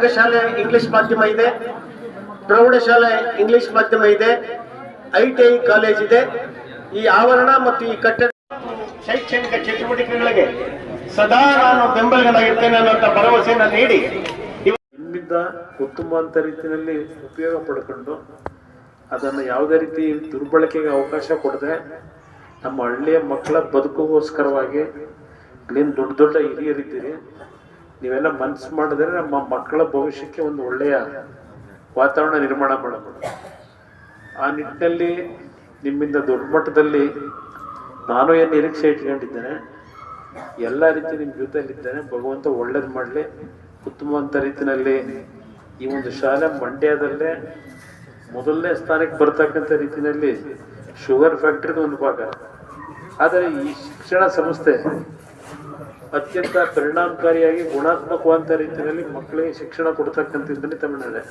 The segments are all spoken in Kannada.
ಪ್ರಾಥಮಿಕ ಶಾಲೆ ಇಂಗ್ಲಿಷ್ ಮಾಧ್ಯಮ ಇದೆ. ಪ್ರೌಢಶಾಲೆ ಇಂಗ್ಲಿಷ್ ಮಾಧ್ಯಮ ಇದೆ. ಐ ಟಿ ಐ ಕಾಲೇಜ್ ಇದೆ. ಈ ಆವರಣ ಮತ್ತು ಈ ಕಟ್ಟಡ ಶೈಕ್ಷಣಿಕ ಚಟುವಟಿಕೆಗಳಿಗೆ ಸದಾ ನಾನು ಬೆಂಬಲಿಗನಾಗಿರ್ತೇನೆ ಅನ್ನುವಂಥ ಭರವಸೆಯನ್ನು ನೀಡಿ. ಇಲ್ಲಿಂದ ಅಂತ ರೀತಿಯಲ್ಲಿ ಉಪಯೋಗ ಪಡ್ಕೊಂಡು ಅದನ್ನು ಯಾವುದೇ ರೀತಿ ದುರ್ಬಳಕೆಗೆ ಅವಕಾಶ ಕೊಡದೆ ನಮ್ಮ ಹಳ್ಳಿಯ ಮಕ್ಕಳ ಬದುಕಿಗೋಸ್ಕರವಾಗಿ ನೀನು ದೊಡ್ಡ ದೊಡ್ಡ ಹಿರಿಯರಿದ್ದೀರಿ. ನೀವೆಲ್ಲ ಮನ್ಸು ಮಾಡಿದ್ರೆ ನಮ್ಮ ಮಕ್ಕಳ ಭವಿಷ್ಯಕ್ಕೆ ಒಂದು ಒಳ್ಳೆಯ ವಾತಾವರಣ ನಿರ್ಮಾಣ ಮಾಡಬಹುದು. ಆ ನಿಟ್ಟಿನಲ್ಲಿ ನಿಮ್ಮಿಂದ ದೊಡ್ಡ ಮಟ್ಟದಲ್ಲಿ ನಾನು ಏನು ನಿರೀಕ್ಷೆ ಇಟ್ಕೊಂಡಿದ್ದೇನೆ, ಎಲ್ಲ ರೀತಿ ನಿಮ್ಮ ಜೊತೆಯಲ್ಲಿದ್ದೇನೆ, ಭಗವಂತ ಒಳ್ಳೇದು ಮಾಡಲಿ, ಉತ್ತಮವಂತ ರೀತಿಯಲ್ಲಿ ಈ ಒಂದು ಶಾಲೆ ಮಂಡ್ಯದಲ್ಲೇ ಮೊದಲನೇ ಸ್ಥಾನಕ್ಕೆ ಬರ್ತಕ್ಕಂಥ ರೀತಿಯಲ್ಲಿ ಶುಗರ್ ಫ್ಯಾಕ್ಟ್ರಿದು ಒಂದು ಭಾಗ. ಆದರೆ ಈ ಶಿಕ್ಷಣ ಸಂಸ್ಥೆ ಅತ್ಯಂತ ಪರಿಣಾಮಕಾರಿಯಾಗಿ ಗುಣಾತ್ಮಕವಾದ ರೀತಿಯಲ್ಲಿ ಮಕ್ಕಳಿಗೆ ಶಿಕ್ಷಣ ಕೊಡ್ತಕ್ಕಂಥದ್ದಲ್ಲಿ ತಮಿಳ್ನಾಡೆ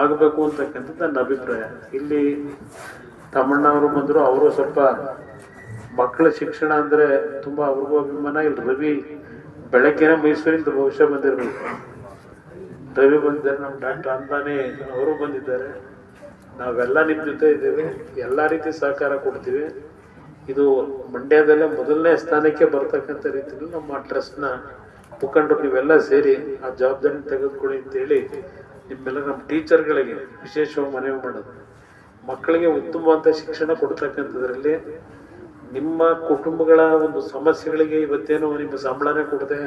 ಆಗಬೇಕು ಅಂತಕ್ಕಂಥದ್ದು ನನ್ನ ಅಭಿಪ್ರಾಯ. ಇಲ್ಲಿ ತಮ್ಮಣ್ಣವರು ಬಂದರು ಅವರು ಸ್ವಲ್ಪ ಮಕ್ಕಳ ಶಿಕ್ಷಣ ಅಂದರೆ ತುಂಬ ಅವ್ರಿಗೂ ಅಭಿಮಾನ. ಇಲ್ಲಿ ರವಿ ಬೆಳಗ್ಗೆನ ಮೈಸೂರಿಂದ ಬಹುಶಃ ಬಂದಿರಬೇಕು. ರವಿ ಬಂದಿದ್ದಾರೆ, ನಮ್ಮ ಡಾಕ್ಟರ್ ಅಂದಾನೆ ಅವರು ಬಂದಿದ್ದಾರೆ. ನಾವೆಲ್ಲ ನಿಮ್ಮ ಜೊತೆ ಇದ್ದೇವೆ. ಎಲ್ಲ ರೀತಿ ಸಹಕಾರ ಕೊಡ್ತೀವಿ. ಇದು ಮಂಡ್ಯದಲ್ಲೇ ಮೊದಲನೇ ಸ್ಥಾನಕ್ಕೆ ಬರ್ತಕ್ಕಂಥ ರೀತಿಯಲ್ಲಿ ನಮ್ಮ ಟ್ರಸ್ಟ್ನ ಮುಖಂಡರು ನೀವೆಲ್ಲ ಸೇರಿ ಆ ಜವಾಬ್ದಾರಿ ತೆಗೆದುಕೊಳ್ಳಿ ಅಂತೇಳಿ ನಿಮ್ಮೆಲ್ಲ ನಮ್ಮ ಟೀಚರ್ಗಳಿಗೆ ವಿಶೇಷವಾಗಿ ಮನವಿ ಮಾಡೋದು. ಮಕ್ಕಳಿಗೆ ಉತ್ತಮವಾದ ಶಿಕ್ಷಣ ಕೊಡ್ತಕ್ಕಂಥದ್ರಲ್ಲಿ ನಿಮ್ಮ ಕುಟುಂಬಗಳ ಒಂದು ಸಮಸ್ಯೆಗಳಿಗೆ ಇವತ್ತೇನು ನಿಮ್ಮ ಸಂಬಳನೇ ಕೊಡದೆ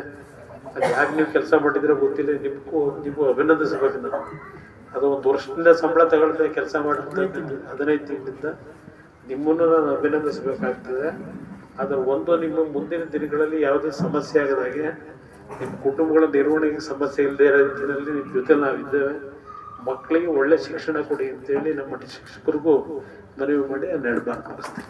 ಅದು ಯಾಕೆ ನೀವು ಕೆಲಸ ಮಾಡಿದ್ರೆ ಗೊತ್ತಿಲ್ಲ, ನಿಮಗೂ ನೀವು ಅಭಿನಂದಿಸಬೇಕು ನಾವು ಅದು ಒಂದು ವರ್ಷದಿಂದ ಸಂಬಳ ತಗೊಳ್ದೆ ಕೆಲಸ ಮಾಡಿರ್ತಕ್ಕಂಥ ಹದಿನೈದು ತಿಂಗಳಿಂದ ನಿಮ್ಮನ್ನು ನಾನು ಅಭಿನಂದಿಸಬೇಕಾಗ್ತದೆ. ಆದರೆ ಒಂದು ನಿಮ್ಮ ಮುಂದಿನ ದಿನಗಳಲ್ಲಿ ಯಾವುದೇ ಸಮಸ್ಯೆ ಆಗದಾಗೆ ನಿಮ್ಮ ಕುಟುಂಬಗಳ ನಿರ್ವಹಣೆಗೆ ಸಮಸ್ಯೆ ಇಲ್ಲದೆ ಇರೋ ರೀತಿಯಲ್ಲಿ ನಿಮ್ಮ ಜೊತೆ ನಾವಿದ್ದೇವೆ. ಮಕ್ಕಳಿಗೆ ಒಳ್ಳೆ ಶಿಕ್ಷಣ ಕೊಡಿ ಅಂತೇಳಿ ನಮ್ಮ ಶಿಕ್ಷಕರಿಗೂ ಮನವಿ ಮಾಡಿ ಮುಗಿಸ್ತೀನಿ